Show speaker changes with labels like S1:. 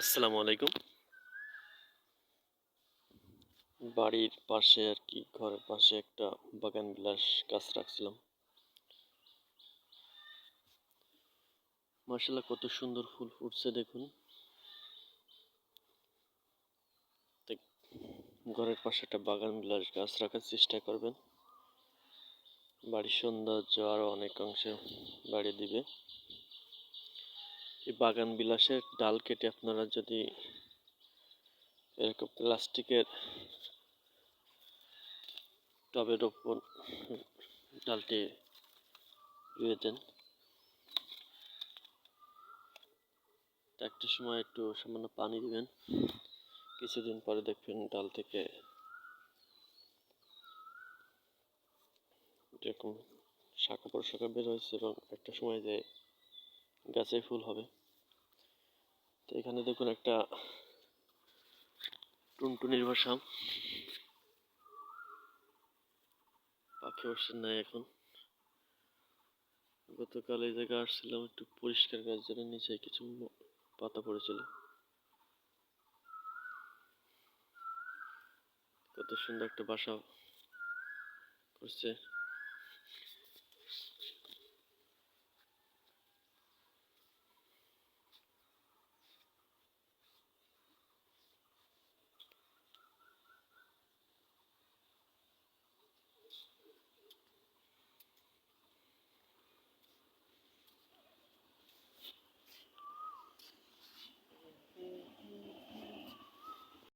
S1: আসসালামু আলাইকুম। বাড়ির পাশে আর কি, ঘরের পাশে একটা বাগান বিলাস গাছ রাখছিলাম। মার্শাল্লাহ কত সুন্দর ফুল ফুটছে দেখুন। ঘরের পাশে একটা বাগান বিলাস গাছ রাখার চেষ্টা করবেন। বাড়ির সৌন্দর্য আরও অনেক অংশে বাড়িয়ে দিবে। এই বাগান বিলাসের ডাল কেটে আপনারা যদি এরকম প্লাস্টিকের টবের ওপর ডালটি রুয়ে দেন। একটা সময় একটু সামান্য পানি দিবেন, কিছুদিন পরে দেখবেন ডাল থেকে যেরকম শাখা প্রশাখা বের হয়েছে এবং একটা সময় যে গাছে ফুল হবে। তো এখানে দেখুন একটা টুনটুনির বাসা। পাখি বসছেন নাই এখন। গতকাল এই জায়গায় আসছিলাম একটু পরিষ্কার করার জন্য নিচে কিছু পাতা পড়েছিল। কত সুন্দর একটা বাসা করছে।